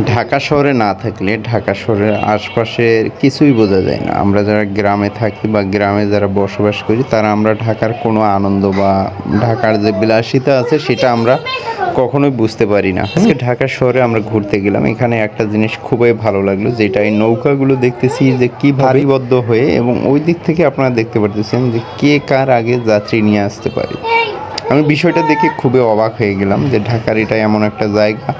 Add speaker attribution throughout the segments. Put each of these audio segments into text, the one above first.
Speaker 1: ঢাকা শহরে না থাকলে ঢাকা শহরের আশপাশের কিছুই বোঝা যায় না। আমরা যারা গ্রামে থাকি বা গ্রামে যারা বসবাস করি, তারা আমরা ঢাকার কোনো আনন্দ বা ঢাকার যে বিলাসিতা আছে, সেটা আমরা কখনোই বুঝতে পারি না। আজকে ঢাকা শহরে আমরা ঘুরতে গেলাম। এখানে একটা জিনিস খুবই ভালো লাগল, যেটা এই নৌকাগুলো দেখতেছি যে কি ভারীবদ্ধ হয়ে এবং ওই দিক থেকে আপনারা দেখতে পারতেছেন যে কে কার আগে যাত্রী নিয়ে আসতে পারে। আমি বিষয়টা দেখে খুবই অবাক হয়ে গেলাম যে ঢাকার এটা এমন একটা জায়গা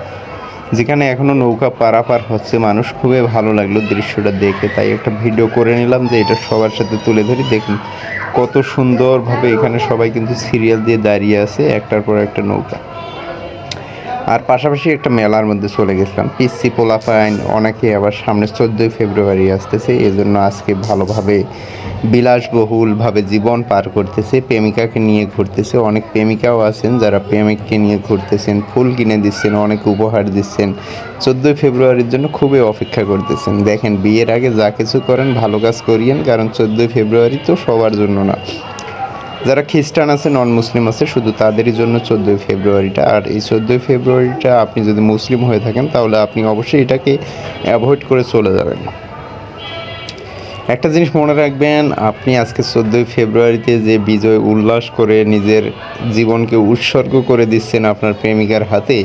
Speaker 1: যেখানে এখনও নৌকা পারাপার হচ্ছে, মানুষ খুবই ভালো লাগল দৃশ্যটা দেখে। তাই একটা ভিডিও করে নিলাম যে এটা সবার সাথে তুলে ধরি। দেখুন কত সুন্দরভাবে এখানে সবাই কিন্তু সিরিয়াল দিয়ে দাঁড়িয়ে আছে, একটার পর একটা নৌকা। আর পাশাপাশি একটা মেলার মধ্যে চলে গেছিলাম। পিসি পোলাপাইন অনেকে আবার সামনে চোদ্দোই ফেব্রুয়ারি আসতেছে এই জন্য আজকে ভালোভাবে বিলাসবহুলভাবে জীবন পার করতেছে, প্রেমিকাকে নিয়ে ঘুরতেছে। অনেক প্রেমিকাও আছেন, যারা প্রেমিককে নিয়ে ঘুরতেছেন, ফুল কিনে দিচ্ছেন, অনেক উপহার দিচ্ছেন। চোদ্দোই ফেব্রুয়ারির জন্য খুবই অপেক্ষা করতেছেন। দেখেন, বিয়ের আগে যা কিছু করেন, ভালো কাজ করিয়েন, কারণ চোদ্দোই ফেব্রুয়ারি তো সবার জন্য না। যারা খ্রিস্টান আছে নন মুসলিম আছে, শুধু তাদেরই জন্য চোদ্দোই ফেব্রুয়ারিটা। আর এই চোদ্দোই ফেব্রুয়ারিটা আপনি যদি মুসলিম হয়ে থাকেন, তাহলে আপনি অবশ্যই এটাকে অ্যাভয়েড করে চলে যাবেন। একটা জিনিস মনে রাখবেন, আপনি আজকে চোদ্দোই ফেব্রুয়ারিতে যে বিজয় উল্লাস করে নিজের জীবনকে উৎসর্গ করে দিচ্ছেন আপনার প্রেমিকার হাতে,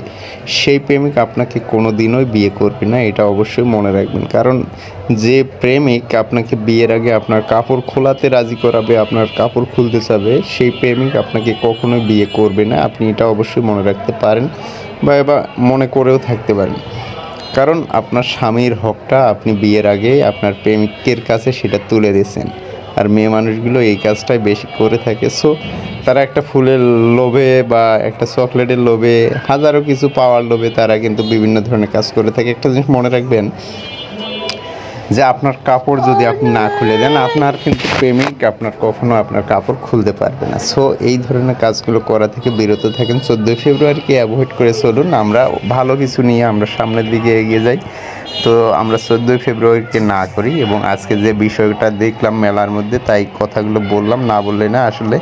Speaker 1: সেই প্রেমিক আপনাকে কোনো দিনই বিয়ে করবে না, এটা অবশ্যই মনে রাখবেন। কারণ যে প্রেমিক আপনাকে বিয়ের আগে আপনার কাপড় খোলাতে রাজি করাবে, আপনার কাপড় খুলতে চাবে, সেই প্রেমিক আপনাকে কখনোই বিয়ে করবে না, আপনি এটা অবশ্যই মনে রাখতে পারেন বা এবার মনে করেও থাকতে পারেন। কারণ আপনার স্বামীর হকটা আপনি বিয়ের আগে আপনার প্রেমিকের কাছে সেটা তুলে দিয়েছেন। আর মেয়ে মানুষগুলো এই কাজটাই বেশি করে থাকে। সো তারা একটা ফুলের লোভে বা একটা চকলেটের লোভে, হাজারো কিছু পাওয়ার লোভে তারা কিন্তু বিভিন্ন ধরনের কাজ করে থাকে। একটা জিনিস মনে রাখবেন যে আপনার কাপড় যদি আপনি না খুলে দেন, আপনার কিন্তু প্রেমিক আপনার কখনো আপনার কাপড় খুলতে পারবে না। সো এই ধরনের কাজগুলো করা থেকে বিরত থাকেন। চোদ্দোই ফেব্রুয়ারিকে অ্যাভয়েড করে চলুন। আমরা ভালো কিছু নিয়ে আমরা সামনের দিকে এগিয়ে যাই। তো আমরা চোদ্দোই ফেব্রুয়ারিকে না করি এবং আজকে যে বিষয়টা দেখলাম মেলার মধ্যে, তাই কথাগুলো বললাম, না বললে না আসলে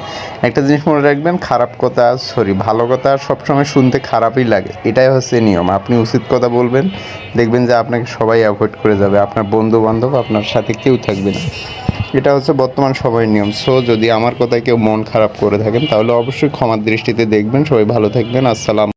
Speaker 1: একটা জিনিস মনে রাখবেন, খারাপ কথা সরি ভালো কথা সবসময় শুনতে খারাপই লাগে। এটাই হচ্ছে নিয়ম, আপনি উচিত কথা বলবেন, দেখবেন যে আপনাকে সবাই অ্যাভয়েড করে যাবে, আপনার বন্ধু বান্ধব আপনার সাথে কেউ থাকবে না। এটা হচ্ছে বর্তমান সময়ের নিয়ম সো যদি আমার কথায় কেউ মন খারাপ করে থাকেন, তাহলে অবশ্যই ক্ষমার দৃষ্টিতে দেখবেন, সবাই ভালো থাকবেন, আসসালাম